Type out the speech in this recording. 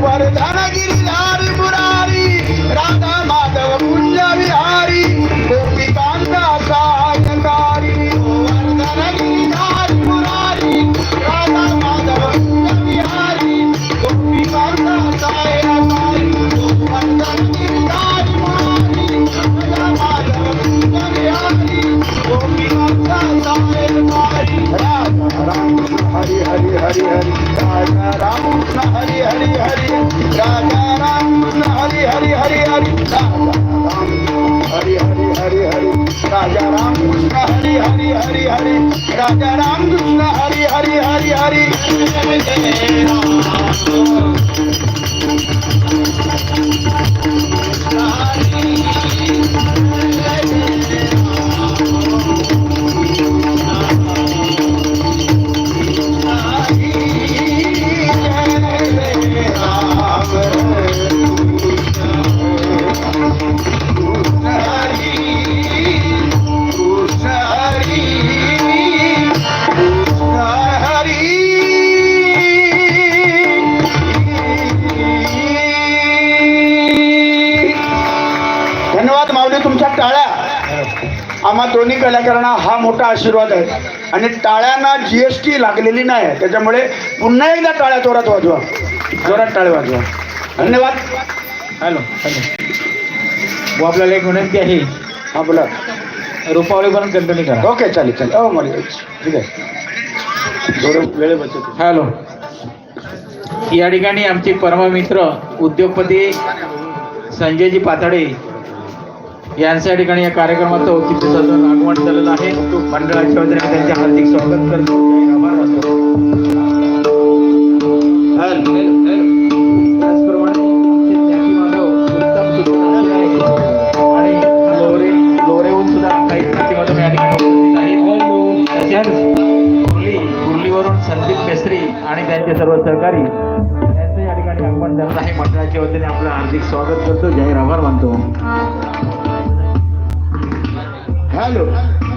What is that? Hari Hari राजा राम कृष्ण हरि हरि हरि हरि धन्यवाद माऊली तुमच्या टाळ्या. आम्हा दोन्ही कलाकारांना हा मोठा आशीर्वाद आहे. आणि टाळ्यांना जीएसटी लागलेली नाही. आहे त्याच्यामुळे पुन्हा एकदा टाळ्या जोरात वाजवा. जोरात टाळ्या वाजवा. धन्यवाद. Hello hello. आपल्याला एक विनंती आहे. हा बोला. रुपावली पण कंटिन्यू करा. ओके चालेल चालेल. हो मला ठीक आहे. थोडं वेळ बचत. हॅलो. या ठिकाणी आमचे परममित्र उद्योगपती संजयजी पाताडे यांच्या ठिकाणी या कार्यक्रमाचं औचित्य साधून आगमन झालेलं आहे. मंडळाच्या वतीने त्यांचे हार्दिक स्वागत करतो. आभार मानतो आणि संदीप मेस्त्री आणि त्यांचे सर्व सहकारी त्यांचं या ठिकाणी आगमन झालं आहे. मंडळाच्या वतीने आपलं हार्दिक स्वागत करतो. जाहीर आभार मानतो. 没有。